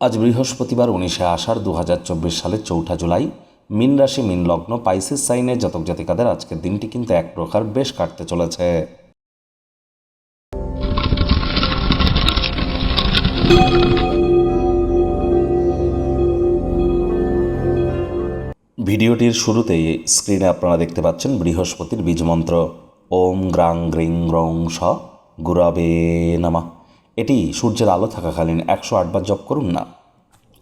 আজ বৃহস্পতিবার উনিশে আষাঢ় দু হাজার চব্বিশ সালের চৌঠা জুলাই, মিন রাশি, মিন লগ্ন, পাইসিস সাইনের জাতক জাতিকাদের আজকের দিনটি কিন্তু এক প্রকার বেশ কাটতে চলেছে। ভিডিওটির শুরুতেই স্ক্রিনে আপনারা দেখতে পাচ্ছেন বৃহস্পতির বীজমন্ত্র ওম গ্রাং গ্রিং গ্রং স গুরাবে নামা। এটি সূর্যের আলো থাকাকালীন একশো আটবার জপ করুন না।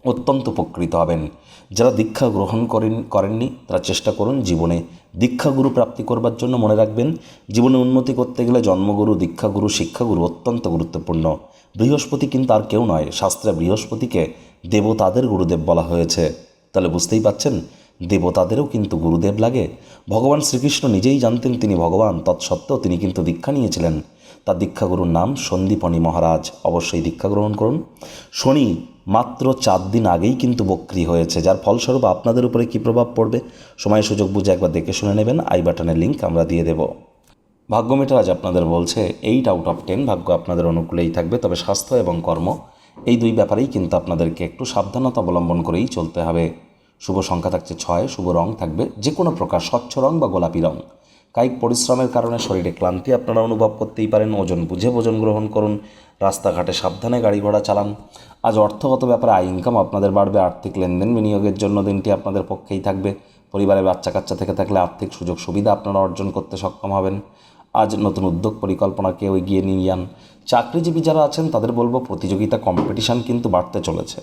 অত্যন্ত উপকৃত হবেন। যারা দীক্ষা গ্রহণ করেন, করেননি, তারা চেষ্টা করুন জীবনে দীক্ষাগুরু প্রাপ্তি করবার জন্য মনে রাখবেন, জীবনে উন্নতি করতে গেলে জন্মগুরু দীক্ষাগুরু শিক্ষাগুরু অত্যন্ত গুরুত্বপূর্ণ। বৃহস্পতি কিন্তু আর কেউ নয়, শাস্ত্রে বৃহস্পতিকে দেবতাদের গুরুদেব বলা হয়েছে। তাহলে বুঝতেই পাচ্ছেন, দেবতাদেরও কিন্তু গুরুদেব লাগে। ভগবান শ্রীকৃষ্ণ নিজেই জানতেন তিনি ভগবান, তৎসত্ত্বেও তিনি কিন্তু দীক্ষা নিয়েছিলেন। তার দীক্ষাগুরুর নাম সন্দীপনী মহারাজ অবশ্যই দীক্ষা গ্রহণ করুন। শনি মাত্র চার দিন আগেই কিন্তু বক্রি হয়েছে, যার ফলস্বরূপ আপনাদের উপরে কী প্রভাব পড়বে? সময় সুযোগ বুঝে একবার দেখে শুনে নেবেন। আই বাটনের লিঙ্ক আমরা দিয়ে দেব। ভাগ্য মিটার আজ আপনাদের বলছে এইট আউট অফ টেন ভাগ্য আপনাদের অনুকূলেই থাকবে, তবে স্বাস্থ্য এবং কর্ম এই দুই ব্যাপারেই কিন্তু আপনাদেরকে একটু সাবধানতা অবলম্বন করেই চলতে হবে। শুভ সংখ্যা থাকছে ছয়, শুভ রং থাকবে যে কোনো প্রকার, স্বচ্ছ রং বা গোলাপি রং। কায়িক পরিশ্রমের কারণে শরীরে ক্লান্তি আপনারা অনুভব করতেই পারেন। ওজন বুঝে ভোজন গ্রহণ করুন। রাস্তাঘাটে সাবধানে গাড়ি ঘোড়া চালান। আজ অর্থগত ব্যাপারে আয় ইনকাম আপনাদের বাড়বে। আর্থিক লেনদেন বিনিয়োগের জন্য দিনটি আপনাদের পক্ষেই থাকবে। পরিবারের বাচ্চা কাচ্চা থেকে থাকলে আর্থিক সুযোগ সুবিধা আপনারা অর্জন করতে সক্ষম হবেন। আজ নতুন উদ্যোগ পরিকল্পনাকেও এগিয়ে নিয়ে যান। চাকরিজীবী যারা আছেন, তাদের বলব প্রতিযোগিতা কম্পিটিশান কিন্তু বাড়তে চলেছে।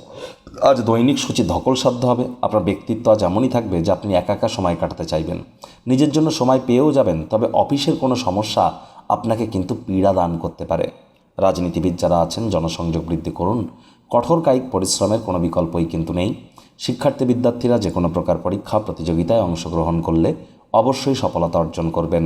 আজ দৈনিক সূচি ধকল সাধ্য হবে। আপনার ব্যক্তিত্ব আজ এমনই থাকবে যে আপনি একা একা সময় কাটাতে চাইবেন। নিজের জন্য সময় পেয়েও যাবেন, তবে অফিসের কোনো সমস্যা আপনাকে কিন্তু পীড়া দান করতে পারে। রাজনীতিবিদ যারা আছেন, জনসংযোগ বৃদ্ধি করুন। কঠোর কায়িক পরিশ্রমের কোনো বিকল্পই কিন্তু নেই। শিক্ষার্থী বিদ্যার্থীরা যে কোনো প্রকার পরীক্ষা, প্রতিযোগিতায় অংশগ্রহণ করলে অবশ্যই সফলতা অর্জন করবেন।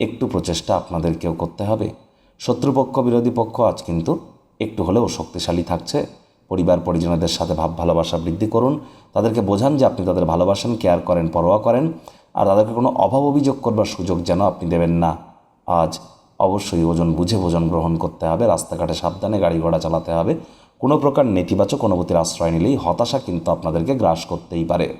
একটু প্রচেষ্টা আপনাদেরকেও করতে হবে। শত্রুপক্ষ, বিরোধী পক্ষ আজ কিন্তু একটু হলেও শক্তিশালী থাকছে। পরিবার, পরিজনদের সাথে ভাব, ভালোবাসা বৃদ্ধি করুন। তাদেরকে বোঝান যে আপনি তাদের ভালোবাসেন, কেয়ার করেন, পরোয়া করেন। আর তাদেরকে কোনো অভাব অভিযোগ করবার সুযোগ যেন আপনি দেবেন না। আজ অবশ্যই ওজন বুঝে ভোজন গ্রহণ করতে হবে। রাস্তাঘাটে সাবধানে গাড়ি ঘোড়া চালাতে হবে। কোনো প্রকার নেতিবাচক অনুভূতির আশ্রয় নিলেই হতাশা কিন্তু আপনাদেরকে গ্রাস করতেই পারে।